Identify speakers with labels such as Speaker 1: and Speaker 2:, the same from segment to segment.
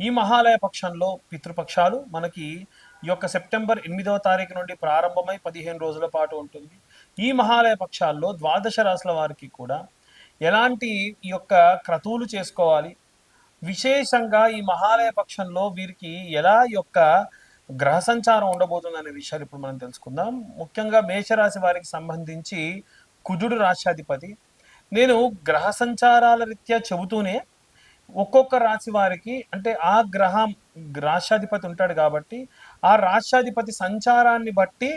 Speaker 1: ఈ మహాలయ పక్షంలో పితృపక్షాలు మనకి ఈ యొక్క సెప్టెంబర్ ఎనిమిదవ తారీఖు నుండి ప్రారంభమై పదిహేను రోజుల పాటు ఉంటుంది. ఈ మహాలయ పక్షాల్లో ద్వాదశ రాశుల వారికి కూడా ఎలాంటి ఈ యొక్క క్రతువులు చేసుకోవాలి? విశేషంగా ఈ మహాలయ పక్షంలో వీరికి ఎలా యొక్క గ్రహ సంచారం ఉండబోతుంది అనే విషయాలు ఇప్పుడు మనం తెలుసుకుందాం. ముఖ్యంగా మేషరాశి వారికి సంబంధించి కుజుడు రాశాధిపతి నేను గ్రహ సంచారాల రీత్యా చెబుతూనే ఒక్కొక్క రాశి వారికి అంటే ఆ గ్రహం రాష్ట్రాధిపతి ఉంటాడు కాబట్టి ఆ రాష్ట్రాధిపతి సంచారాన్ని బట్టి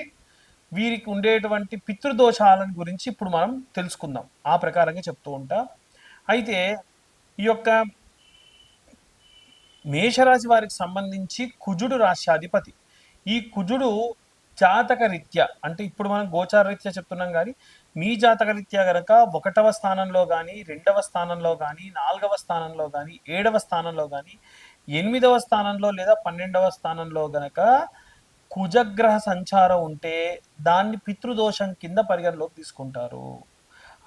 Speaker 1: వీరికి ఉండేటువంటి పితృదోషాలను గురించి ఇప్పుడు మనం తెలుసుకుందాం. ఆ ప్రకారంగా చెప్తూ ఉంటా. అయితే ఈ యొక్క మేషరాశి వారికి సంబంధించి కుజుడు రాష్ట్రాధిపతి. ఈ కుజుడు జాతక రీత్యా అంటే ఇప్పుడు మనం గోచార రీత్యా చెప్తున్నాం కానీ మీ జాతకరీత్యా గనక ఒకటవ స్థానంలో కానీ రెండవ స్థానంలో కానీ నాలుగవ స్థానంలో కానీ ఏడవ స్థానంలో కానీ ఎనిమిదవ స్థానంలో లేదా పన్నెండవ స్థానంలో గనక కుజగ్రహ సంచారం ఉంటే దాన్ని పితృదోషం కింద పరిగణలోకి తీసుకుంటారు.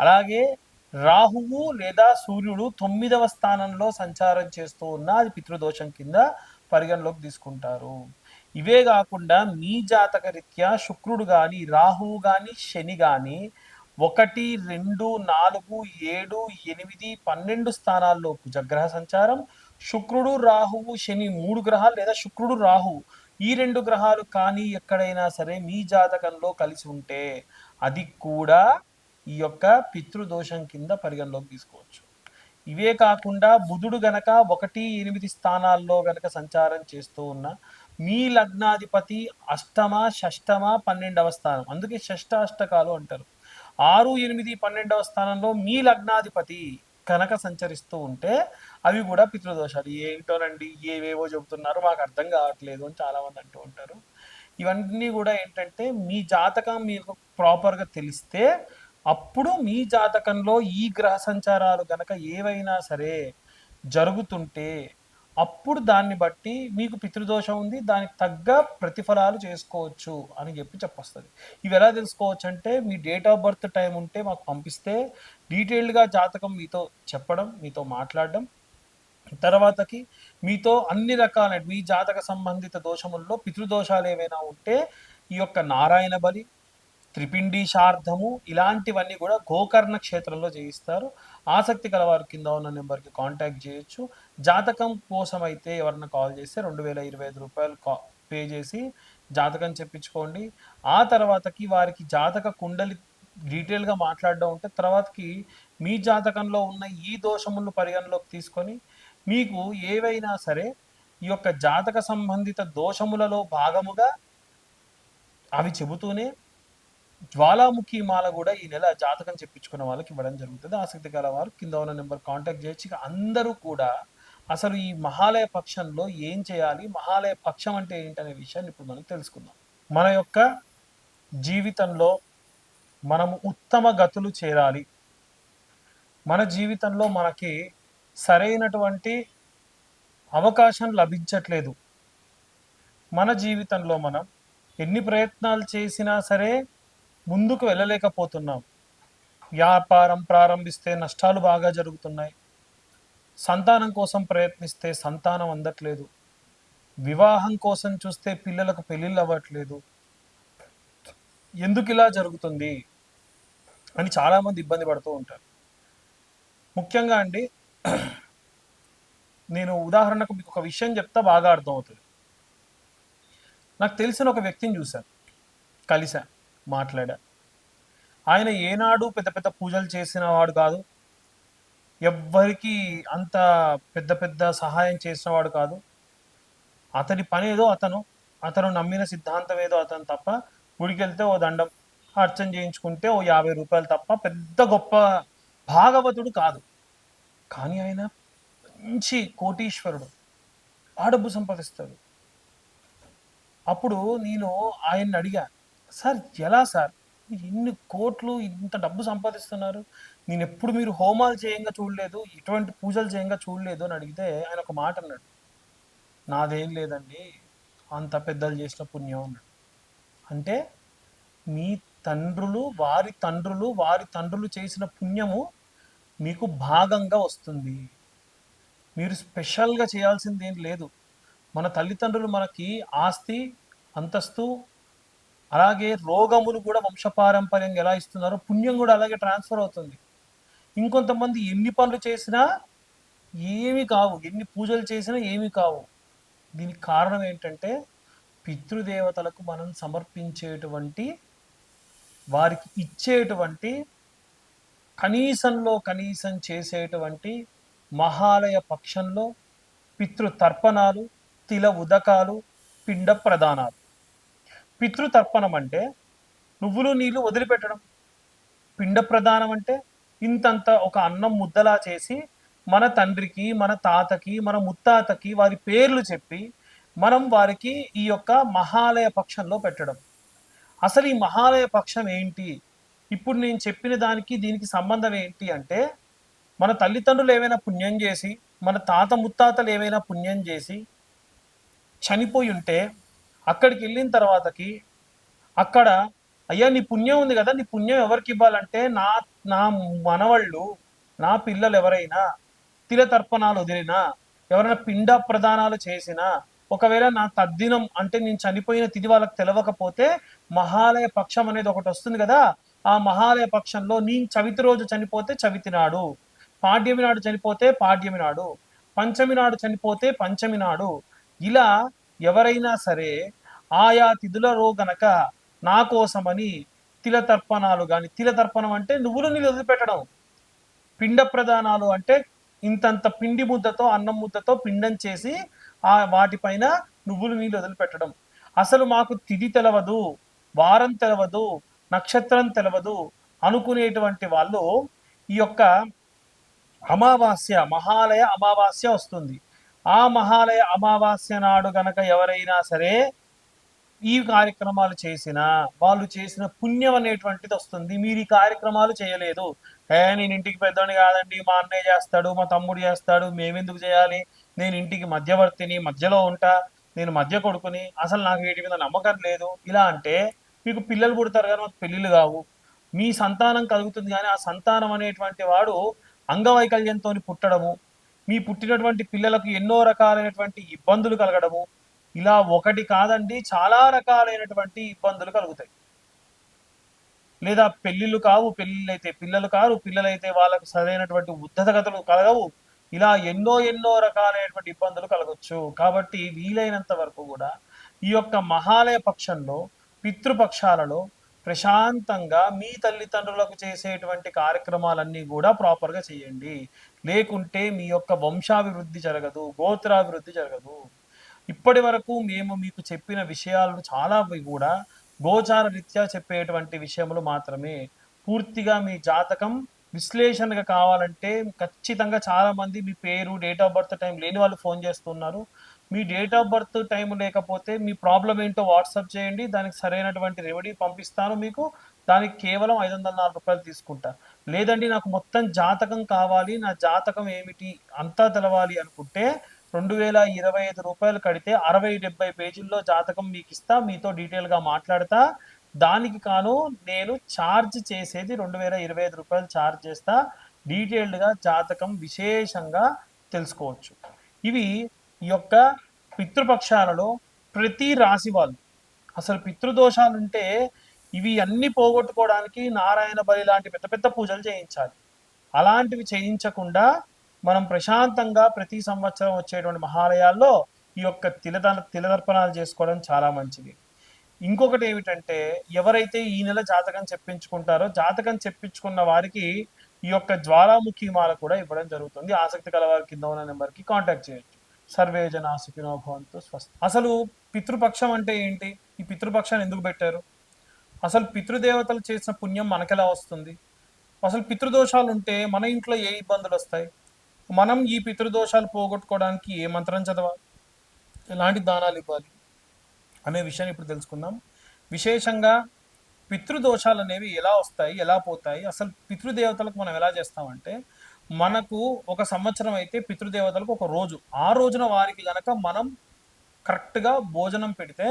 Speaker 1: అలాగే రాహువు లేదా సూర్యుడు తొమ్మిదవ స్థానంలో సంచారం చేస్తూ ఉన్న అది పితృదోషం కింద పరిగణలోకి తీసుకుంటారు. ఇవే కాకుండా మీ జాతక రీత్యా శుక్రుడు కానీ రాహువు కానీ శని కానీ ఒకటి రెండు నాలుగు ఏడు ఎనిమిది పన్నెండు స్థానాల్లో కుజగ్రహ సంచారం శుక్రుడు రాహువు శని మూడు గ్రహాలు లేదా శుక్రుడు రాహువు ఈ రెండు గ్రహాలు కానీ ఎక్కడైనా సరే మీ జాతకంలో కలిసి ఉంటే అది కూడా ఈ యొక్క పితృదోషం కింద పరిగణలోకి తీసుకోవచ్చు. ఇవే కాకుండా బుధుడు గనక ఒకటి ఎనిమిది స్థానాల్లో గనక సంచారం చేస్తూ ఉన్న మీ లగ్నాధిపతి అష్టమ షష్టమ పన్నెండవ స్థానం. అందుకే షష్ట అష్టకాలు అంటారు. ఆరు ఎనిమిది పన్నెండవ స్థానంలో మీ లగ్నాధిపతి కనుక సంచరిస్తూ ఉంటే అవి కూడా పితృదోషాలు. ఏంటోనండి? ఏవేవో చెబుతున్నారు. మాకు అర్థం కావట్లేదు అని చాలామంది అంటూ ఉంటారు. ఇవన్నీ కూడా ఏంటంటే మీ జాతకం మీకు ప్రాపర్గా తెలిస్తే అప్పుడు మీ జాతకంలో ఈ గ్రహ సంచారాలు కనుక ఏవైనా సరే జరుగుతుంటే అప్పుడు దాన్ని బట్టి మీకు పితృదోషం ఉంది దానికి తగ్గ ప్రతిఫలాలు చేసుకోవచ్చు అని చెప్పి చెప్పొస్తుంది. ఇవి ఎలా తెలుసుకోవచ్చు అంటే మీ డేట్ ఆఫ్ బర్త్ టైం ఉంటే మాకు పంపిస్తే డీటెయిల్డ్గా జాతకం మీతో చెప్పడం మీతో మాట్లాడడం తర్వాతకి మీతో అన్ని రకాల మీ జాతక సంబంధిత దోషముల్లో పితృదోషాలు ఏవైనా ఉంటే ఈ యొక్క నారాయణ బలి త్రిపిండి శార్ధము ఇలాంటివన్నీ కూడా గోకర్ణ క్షేత్రంలో చేయిస్తారు ఆసక్తి గల వారు కింద ఉన్న నెంబర్కి కాంటాక్ట్ చేయొచ్చు. జాతకం కోసం అయితే ఎవరన్నా కాల్ చేస్తే రెండు వేల ఇరవై ఐదు రూపాయలు కా పే చేసి జాతకం చెప్పించుకోండి. ఆ తర్వాతకి వారికి జాతక కుండలి డీటెయిల్గా మాట్లాడడం ఉంటే తర్వాతకి మీ జాతకంలో ఉన్న ఈ దోషములను పరిగణలోకి తీసుకొని మీకు ఏవైనా సరే ఈ యొక్క జాతక సంబంధిత దోషములలో భాగముగా అవి చెబుతూనే జ్వాలాముఖి మాల కూడా ఈ నెల జాతకం చెప్పించుకున్న వాళ్ళకి ఇవ్వడం జరుగుతుంది. ఆసక్తి గల వారు కింద ఉన్న నెంబర్ కాంటాక్ట్ చేయొచ్చు. ఇక అందరూ కూడా అసలు ఈ మహాలయ పక్షంలో ఏం చేయాలి మహాలయ పక్షం అంటే ఏంటనే విషయాన్ని ఇప్పుడు మనం తెలుసుకుందాం. మన యొక్క జీవితంలో మనము ఉత్తమ గతులు చేరాలి. మన జీవితంలో మనకి సరైనటువంటి అవకాశం లభించట్లేదు. మన జీవితంలో మనం ఎన్ని ప్రయత్నాలు చేసినా సరే ముందుకు వెళ్ళలేకపోతున్నాం. వ్యాపారం ప్రారంభిస్తే నష్టాలు బాగా జరుగుతున్నాయి. సంతానం కోసం ప్రయత్నిస్తే సంతానం అందట్లేదు. వివాహం కోసం చూస్తే పిల్లలకు పెళ్ళిళ్ళు అవ్వట్లేదు. ఎందుకు ఇలా జరుగుతుంది? అని చాలామంది ఇబ్బంది పడుతూ ఉంటారు. ముఖ్యంగా అండి నేను ఉదాహరణకు మీకు ఒక విషయం చెప్తా బాగా అర్థమవుతుంది. నాకు తెలిసిన ఒక వ్యక్తిని చూశాను. కలిశాను. మాట్లాడారు ఆయన ఏనాడు పెద్ద పెద్ద పూజలు చేసిన వాడు కాదు. ఎవ్వరికి అంత పెద్ద పెద్ద సహాయం చేసిన వాడు కాదు. అతని పని ఏదో అతను అతను నమ్మిన సిద్ధాంతం ఏదో అతను తప్ప గుడికెళ్తే ఓ దండం అర్చన చేయించుకుంటే ఓ యాభై రూపాయలు తప్ప పెద్ద గొప్ప భాగవతుడు కాదు. కానీ ఆయన మంచి కోటీశ్వరుడు. ఆ డబ్బు సంపాదిస్తాడు. అప్పుడు నేను ఆయన్ని అడిగా సార్ ఎలా సార్? మీరు ఇన్ని కోట్లు ఇంత డబ్బు సంపాదిస్తున్నారు? నేను ఎప్పుడు మీరు హోమాలు చేయంగా చూడలేదు ఎటువంటి పూజలు చేయంగా చూడలేదు అని అడిగితే ఆయన ఒక మాట అన్నాడు. నాదేం లేదండి అంత పెద్దలు చేసిన పుణ్యం అన్నాడు. అంటే మీ తండ్రులు వారి తండ్రులు వారి తండ్రులు చేసిన పుణ్యము మీకు భాగంగా వస్తుంది. మీరు స్పెషల్గా చేయాల్సింది ఏం లేదు. మన తల్లిదండ్రులు మనకి ఆస్తి అంతస్తు అలాగే రోగములు కూడా వంశపారంపర్యంగా ఎలా ఇస్తున్నారో పుణ్యం కూడా అలాగే ట్రాన్స్ఫర్ అవుతుంది. ఇంకొంతమంది ఎన్ని పనులు చేసినా ఏమి కావు. ఎన్ని పూజలు చేసినా ఏమి కావు. దీనికి కారణం ఏంటంటే పితృదేవతలకు మనం సమర్పించేటువంటి వారికి ఇచ్చేటువంటి కనీసంలో కనీసం చేసేటువంటి మహాలయ పక్షంలో పితృతర్పణాలు తిల ఉదకాలు పిండ ప్రదానాలు. పితృతర్పణం అంటే నువ్వులు నీళ్ళు వదిలిపెట్టడం. పిండ ప్రదానం అంటే ఇంతంత ఒక అన్నం ముద్దలా చేసి మన తండ్రికి మన తాతకి మన ముత్తాతకి వారి పేర్లు చెప్పి మనం వారికి ఈ యొక్క మహాలయ పక్షంలో పెట్టడం. అసలు ఈ మహాలయ పక్షం ఏంటి? ఇప్పుడు నేను చెప్పిన దానికి దీనికి సంబంధం ఏంటి అంటే మన తల్లిదండ్రులు ఏమైనా పుణ్యం చేసి మన తాత ముత్తాతలు ఏమైనా పుణ్యం చేసి చనిపోయి ఉంటే అక్కడికి వెళ్ళిన తర్వాతకి అక్కడ అయ్యా నీ పుణ్యం ఉంది కదా నీ పుణ్యం ఎవరికి ఇవ్వాలంటే నా నా మనవళ్ళు నా పిల్లలు ఎవరైనా తిలతర్పణాలు వదిలినా ఎవరైనా పిండ ప్రదానాలు చేసినా ఒకవేళ నా తద్దినం అంటే నేను చనిపోయిన తిథి వాళ్ళకి తెలవకపోతే మహాలయ పక్షం అనేది ఒకటి వస్తుంది కదా ఆ మహాలయ పక్షంలో నీ చవితి రోజు చనిపోతే చవితి నాడు పాడ్యమి నాడు చనిపోతే పాడ్యమి నాడు పంచమి నాడు చనిపోతే పంచమి నాడు ఇలా ఎవరైనా సరే ఆయా తిథులలో గనక నా కోసమని తిల తర్పణాలు కానీ తిల తర్పణం అంటే నువ్వులు నీళ్ళు వదిలిపెట్టడం. పిండ ప్రదానాలు అంటే ఇంతంత పిండి ముద్దతో అన్నం ముద్దతో పిండం చేసి ఆ వాటిపైన నువ్వులు నీళ్ళు వదిలిపెట్టడం. అసలు మాకు తిథి తెలవదు వారం తెలవదు నక్షత్రం తెలవదు అనుకునేటువంటి వాళ్ళు ఈ యొక్క అమావాస్య మహాలయ అమావాస్య వస్తుంది. ఆ మహాలయ అమావాస్య నాడు గనక ఎవరైనా సరే ఈ కార్యక్రమాలు చేసినా వాళ్ళు చేసిన పుణ్యం అనేటువంటిది వస్తుంది. మీరు ఈ కార్యక్రమాలు చేయలేదు. ఏ నేను ఇంటికి పెద్దోని కాదండి. మా అన్నయ్య చేస్తాడు మా తమ్ముడు చేస్తాడు. మేమెందుకు చేయాలి? నేను ఇంటికి మధ్యవర్తిని మధ్యలో ఉంటా నేను మధ్య కొడుకుని. అసలు నాకు వీటి మీద నమ్మకం లేదు. ఇలా అంటే మీకు పిల్లలు పుడతారు కానీ మాకు పెళ్ళిళ్ళు కావు. మీ సంతానం కలుగుతుంది కానీ ఆ సంతానం అనేటువంటి వాడు అంగవైకల్యంతో పుట్టడము మీ పుట్టినటువంటి పిల్లలకు ఎన్నో రకాలైనటువంటి ఇబ్బందులు కలగడము. ఇలా ఒకటి కాదండి చాలా రకాలైనటువంటి ఇబ్బందులు కలుగుతాయి. లేదా పెళ్ళిళ్ళు కావు పెళ్ళిళ్ళు అయితే పిల్లలు కారు పిల్లలైతే వాళ్ళకు సరైనటువంటి ఉద్ధతగతలు కలగవు. ఇలా ఎన్నో ఎన్నో రకాలైనటువంటి ఇబ్బందులు కలగచ్చు. కాబట్టి వీలైనంత వరకు కూడా ఈ యొక్క మహాలయ పక్షంలో పితృపక్షాలలో ప్రశాంతంగా మీ తల్లిదండ్రులకు చేసేటువంటి కార్యక్రమాలన్నీ కూడా ప్రాపర్గా చేయండి. లేకుంటే మీ యొక్క వంశాభివృద్ధి జరగదు గోత్రాభివృద్ధి జరగదు. ఇప్పటి వరకు మేము మీకు చెప్పిన విషయాలు చాలా కూడా గోచార రీత్యా చెప్పేటువంటి విషయములు మాత్రమే. పూర్తిగా మీ జాతకం విశ్లేషణగా కావాలంటే ఖచ్చితంగా చాలా మంది మీ పేరు డేట్ ఆఫ్ బర్త్ టైం లేని వాళ్ళు ఫోన్ చేస్తున్నారు. మీ డేట్ ఆఫ్ బర్త్ టైం లేకపోతే మీ ప్రాబ్లం ఏంటో వాట్సాప్ చేయండి దానికి సరైనటువంటి రెమెడీ పంపిస్తాను మీకు. దానికి కేవలం ఐదు వందల నాలుగు రూపాయలు తీసుకుంటా. లేదండి నాకు మొత్తం జాతకం కావాలి నా జాతకం ఏమిటి అంతా తెలవాలి అనుకుంటే రెండు వేల ఇరవై ఐదు రూపాయలు కడితే అరవై డెబ్బై పేజీల్లో జాతకం మీకు ఇస్తా మీతో డీటెయిల్గా మాట్లాడతా. దానికి కాను నేను ఛార్జ్ చేసేది రెండు వేల ఇరవై ఐదు రూపాయలు ఛార్జ్ చేస్తా. డీటెయిల్డ్గా జాతకం విశేషంగా తెలుసుకోవచ్చు. ఇవి ఈ యొక్క పితృపక్షాలలో ప్రతి రాశి వాళ్ళు. అసలు పితృదోషాలు ఉంటే ఇవి అన్ని పోగొట్టుకోవడానికి నారాయణ బలి లాంటి పెద్ద పెద్ద పూజలు చేయించాలి. అలాంటివి చేయించకుండా మనం ప్రశాంతంగా ప్రతి సంవత్సరం వచ్చేటువంటి మహాలయాల్లో ఈ యొక్క తిలద తిలదర్పణాలు చేసుకోవడం చాలా మంచిది. ఇంకొకటి ఏమిటంటే ఎవరైతే ఈ నెల జాతకం చెప్పించుకుంటారో జాతకం చెప్పించుకున్న వారికి ఈ యొక్క జ్వాలాముఖి మాల కూడా ఇవ్వడం జరుగుతుంది. ఆసక్తి కల వారి కింద ఉన్న నెంబర్కి కాంటాక్ట్ చేయొచ్చు. సర్వే జనా సుఖినో భవంతు అసలు పితృపక్షం అంటే ఏంటి? ఈ పితృపక్షాన్ని ఎందుకు పెట్టారు? అసలు పితృదేవతలు చేసిన పుణ్యం మనకెలా వస్తుంది? అసలు పితృదోషాలు ఉంటే మన ఇంట్లో ఏ ఇబ్బందులు వస్తాయి? మనం ఈ పితృదోషాలు పోగొట్టుకోవడానికి ఏ మంత్రం చదవాలి? ఎలాంటి దానాలు ఇవ్వాలి? అనే విషయాన్ని ఇప్పుడు తెలుసుకుందాం. విశేషంగా పితృదోషాలు అనేవి ఎలా వస్తాయి ఎలా పోతాయి? అసలు పితృదేవతలకు మనం ఎలా చేస్తామంటే మనకు ఒక సంవత్సరం అయితే పితృదేవతలకు ఒక రోజు. ఆ రోజున వారికి గనక మనం కరెక్ట్గా భోజనం పెడితే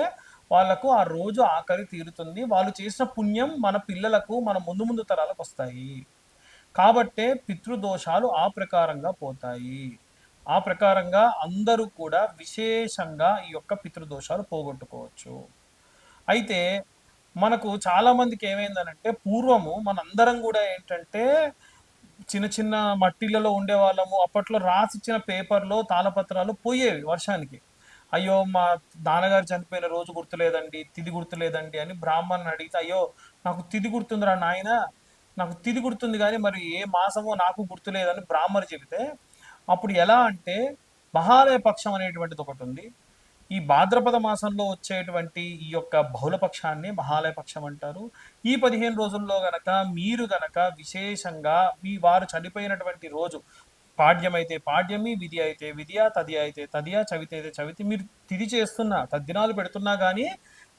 Speaker 1: వాళ్ళకు ఆ రోజు ఆకలి తీరుతుంది. వాళ్ళు చేసిన పుణ్యం మన పిల్లలకు మన ముందు ముందు తరాలకు వస్తాయి. కాబట్టే పితృదోషాలు ఆ ప్రకారంగా పోతాయి. ఆ ప్రకారంగా అందరూ కూడా విశేషంగా ఈ యొక్క పితృదోషాలు పోగొట్టుకోవచ్చు. అయితే మనకు చాలా మందికి ఏమైందనంటే పూర్వము మనందరం కూడా ఏంటంటే చిన్న చిన్న మట్టిలలో ఉండేవాళ్ళము. అప్పట్లో రాసిచ్చిన పేపర్లో తాళపత్రాలు పోయేవి వర్షానికి. అయ్యో మా నాన్నగారు చనిపోయిన రోజు గుర్తులేదండి తిది గుర్తులేదండి అని బ్రాహ్మణ్ అడిగితే అయ్యో నాకు తిది గుర్తుందిరా నాయన నాకు తిది గుర్తుంది కానీ మరి ఏ మాసమో నాకు గుర్తులేదని బ్రాహ్మణ్ చెబితే అప్పుడు ఎలా అంటే మహాలయ పక్షం అనేటువంటిది ఒకటి ఉంది. ఈ భాద్రపద మాసంలో వచ్చేటువంటి ఈ యొక్క బహుళపక్షాన్ని మహాలయ పక్షం అంటారు. ఈ పదిహేను రోజుల్లో గనక మీరు గనక విశేషంగా మీ వారు చనిపోయినటువంటి రోజు పాడ్యమైతే పాడ్యమి విధి అయితే విధియ తది అయితే తదియా చవితి అయితే చవితి. మీరు తిది చేస్తున్నా తద్దినాలు పెడుతున్నా కానీ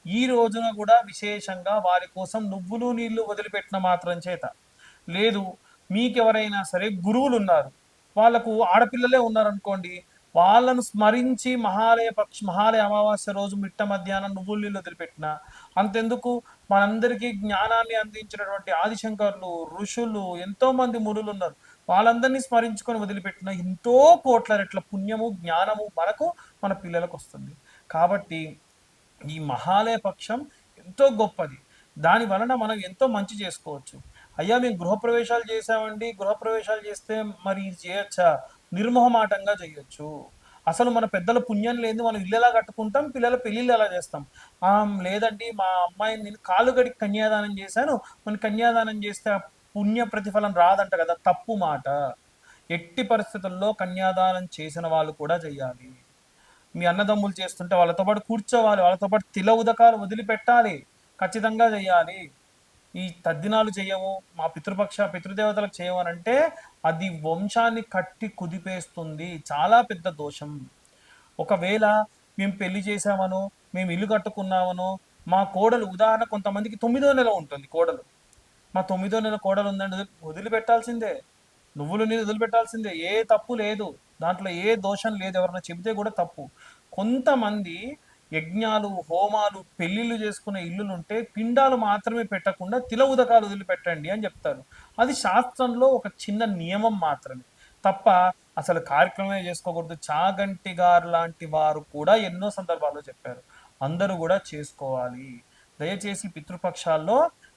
Speaker 1: ఈ రోజున కూడా విశేషంగా వారి కోసం నువ్వులు నీళ్ళు వదిలిపెట్టిన మాత్రం చేత. లేదు మీకెవరైనా సరే గురువులు ఉన్నారు వాళ్ళకు ఆడపిల్లలే ఉన్నారనుకోండి వాళ్ళను స్మరించి మహాలయ పక్ష మహాలయ అమావాస్య రోజు మిట్ట మధ్యాహ్నం నువ్వుల నీళ్ళు వదిలిపెట్టిన అంతెందుకు? మనందరికీ జ్ఞానాన్ని అందించినటువంటి ఆదిశంకర్లు ఋషులు ఎంతో మంది మునులు ఉన్నారు. వాళ్ళందరినీ స్మరించుకొని వదిలిపెట్టిన ఎంతో కోట్ల రెట్ల పుణ్యము జ్ఞానము మనకు మన పిల్లలకు వస్తుంది. కాబట్టి ఈ మహాలయ పక్షం ఎంతో గొప్పది. దాని వలన మనం ఎంతో మంచి చేసుకోవచ్చు. అయ్యా మేము గృహప్రవేశాలు చేసామండి గృహప్రవేశాలు చేస్తే మరి ఇది చేయొచ్చా? నిర్మోహమాటంగా చేయొచ్చు. అసలు మన పెద్దల పుణ్యం లేదు మనం ఇల్లు ఎలా కట్టుకుంటాం? పిల్లల పెళ్ళిళ్ళు ఎలా చేస్తాం? ఆ, లేదండి మా అమ్మాయిని నేను కాలు గడికి కన్యాదానం చేశాను. మన కన్యాదానం చేస్తే పుణ్య ప్రతిఫలం రాదంట కదా తప్పు మాట. ఎట్టి పరిస్థితుల్లో కన్యాదానం చేసిన వాళ్ళు కూడా చెయ్యాలి. మీ అన్నదమ్ములు చేస్తుంటే వాళ్ళతో పాటు కూర్చోవాలి వాళ్ళతో పాటు తిల ఉదకాలు వదిలిపెట్టాలి. ఖచ్చితంగా చెయ్యాలి. ఈ తద్దినాలు చేయము మా పితృపక్ష పితృదేవతలకు చేయమనంటే అది వంశాన్ని కట్టి కుదిపేస్తుంది. చాలా పెద్ద దోషం. ఒకవేళ మేము పెళ్ళి చేసామను మేము ఇల్లు కట్టుకున్నామను మా కోడలు ఉదాహరణ కొంతమందికి తొమ్మిదో నెల ఉంటుంది కోడలు. మా తొమ్మిదో నెల కోడలు ఉందండి వదిలిపెట్టాల్సిందే. నువ్వులు నీళ్ళు వదిలిపెట్టాల్సిందే. ఏ తప్పు లేదు. దాంట్లో ఏ దోషం లేదు. ఎవరైనా చెబితే కూడా తప్పు. కొంతమంది యజ్ఞాలు హోమాలు పెళ్ళిళ్ళు చేసుకునే ఇల్లులు ఉంటే పిండాలు మాత్రమే పెట్టకుండా తిల ఉదకాలు వదిలిపెట్టండి అని చెప్తారు. అది శాస్త్రంలో ఒక చిన్న నియమం మాత్రమే. తప్ప అసలు కార్యక్రమమే చేసుకోకూడదు. చాగంటి గారు లాంటి వారు కూడా ఎన్నో సందర్భాల్లో చెప్పారు. అందరూ కూడా చేసుకోవాలి. దయచేసి పితృపక్షాల్లో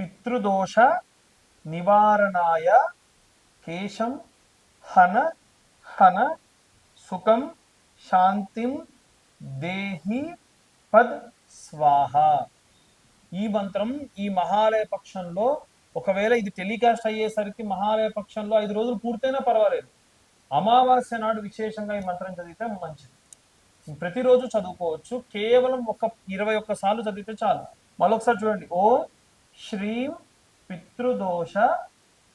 Speaker 1: పితృదోష నివారణాయ కేశం హన హన సుఖం శాంతిం దేహి పద్ స్వాహ. ఈ మంత్రం ఈ మహాలయ పక్షంలో ఒకవేళ ఇది టెలికాస్ట్ అయ్యేసరికి మహాలయ పక్షంలో ఐదు రోజులు పూర్తయినా పర్వాలేదు. అమావాస్య నాడు విశేషంగా ఈ మంత్రం చదివితే మంచిది. ప్రతిరోజు చదువుకోవచ్చు. కేవలం ఒక ఇరవై ఒక్క సార్లు చదివితే చాలు. మరొకసారి చూడండి. ఓ శ్రీం పితృదోష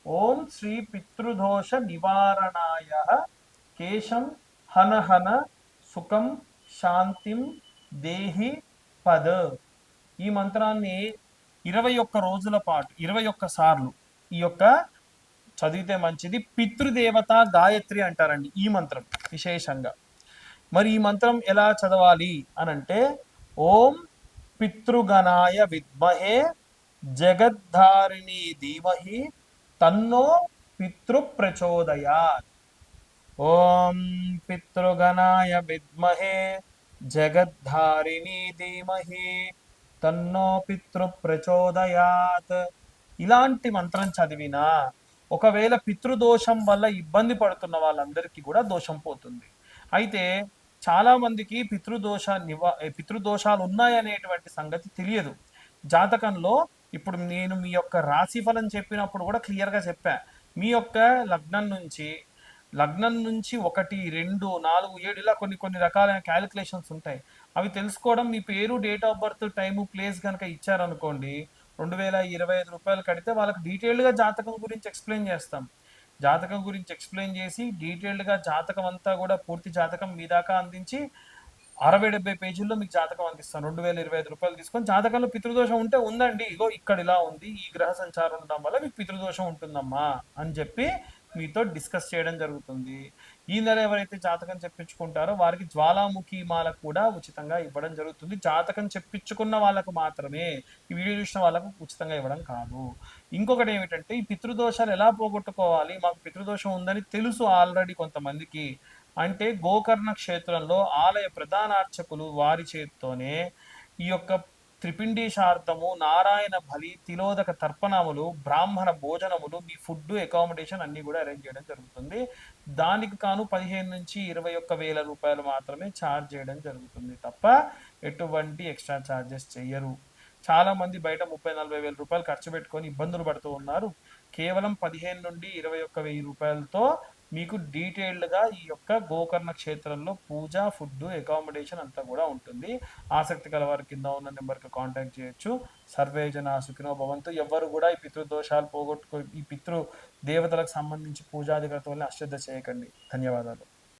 Speaker 1: ఓం శ్రీ పితృదోష నివారణాయ. కేశం హనహన సుఖం శాంతిం దేహి పద. ఈ మంత్రాన్ని ఇరవై ఒక్క రోజుల పాటు ఇరవై ఒక్క సార్లు ఈ యొక్క చదివితే మంచిది. పితృదేవత గాయత్రి అంటారండి ఈ మంత్రం విశేషంగా. మరి ఈ మంత్రం ఎలా చదవాలి అని అంటే ఓం పితృగణాయ విద్మహే జగద్ధారిణి ధీమహి తన్నో పితృ ప్రచోదయాత్ ఓం పితృగణాయ విద్మహే జగద్ధారిణి ధీమహి తన్నో పితృ ప్రచోదయాత్ ఇలాంటి మంత్రం చదివినా ఒకవేళ పితృదోషం వల్ల ఇబ్బంది పడుతున్న వాళ్ళందరికీ కూడా దోషం పోతుంది. అయితే చాలా మందికి పితృదోష నివా పితృదోషాలు ఉన్నాయనేటువంటి సంగతి తెలియదు. జాతకంలో ఇప్పుడు నేను మీ యొక్క రాశి ఫలం చెప్పినప్పుడు కూడా క్లియర్గా చెప్పా. మీ యొక్క లగ్నం నుంచి లగ్నం నుంచి ఒకటి రెండు నాలుగు ఏడు ఇలా కొన్ని కొన్ని రకాలైన క్యాలిక్యులేషన్స్ ఉంటాయి. అవి తెలుసుకోవడం మీ పేరు date of birth time place కనుక ఇచ్చారనుకోండి రెండు వేల ఇరవై ఐదు రూపాయలు కడితే వాళ్ళకి డీటెయిల్డ్గా జాతకం గురించి ఎక్స్ప్లెయిన్ చేస్తాం. జాతకం గురించి ఎక్స్ప్లెయిన్ చేసి డీటెయిల్డ్గా జాతకం అంతా కూడా పూర్తి జాతకం మీ దాకా అందించి అరవై డెబ్బై పేజీల్లో మీకు జాతకం అందిస్తాను. రెండు వేల ఇరవై ఐదు రూపాయలు తీసుకొని జాతకంలో పితృదోషం ఉంటే ఉందండి. ఇగో ఇక్కడ ఇలా ఉంది ఈ గ్రహ సంచారం ఉండడం వల్ల మీకు పితృదోషం ఉంటుందమ్మా అని చెప్పి మీతో డిస్కస్ చేయడం జరుగుతుంది. ఈ నెల ఎవరైతే జాతకం చెప్పించుకుంటారో వారికి జ్వాలాముఖి మాల కూడా ఉచితంగా ఇవ్వడం జరుగుతుంది. జాతకం చెప్పించుకున్న వాళ్ళకు మాత్రమే ఈ వీడియో చూసిన వాళ్ళకు ఉచితంగా ఇవ్వడం కాదు. ఇంకొకటి ఏమిటంటే ఈ పితృదోషాలు ఎలా పోగొట్టుకోవాలి? మాకు పితృదోషం ఉందని తెలుసు ఆల్రెడీ కొంతమందికి. అంటే గోకర్ణ క్షేత్రంలో ఆలయ ప్రధానార్చకులు వారి చేత్తోనే ఈ యొక్క త్రిపిండీశార్థము నారాయణ బలి తిలోదక తర్పణములు బ్రాహ్మణ భోజనములు మీ ఫుడ్ అకామిడేషన్ అన్ని కూడా అరేంజ్ చేయడం జరుగుతుంది. దానికి కాను పదిహేను నుంచి ఇరవై ఒక్క వేల రూపాయలు మాత్రమే ఛార్జ్ చేయడం జరుగుతుంది తప్ప ఎటువంటి ఎక్స్ట్రా ఛార్జెస్ చెయ్యరు. చాలా మంది బయట ముప్పై నలభై వేల రూపాయలు ఖర్చు పెట్టుకొని ఇబ్బందులు పడుతూ ఉన్నారు. కేవలం పదిహేను నుండి ఇరవై ఒక్క వెయ్యి రూపాయలతో మీకు డీటెయిల్డ్గా ఈ యొక్క గోకర్ణ క్షేత్రంలో పూజ ఫుడ్ అకామిడేషన్ అంతా కూడా ఉంటుంది. ఆసక్తి కల వారి కింద ఉన్న నెంబర్కి కాంటాక్ట్ చేయొచ్చు. సర్వే జన సుఖినో భవంతు. ఎవరు కూడా ఈ పితృదోషాలు పోగొట్టుకో ఈ పితృ దేవతలకు సంబంధించి పూజాది అశ్రద్ధ చేయకండి. ధన్యవాదాలు.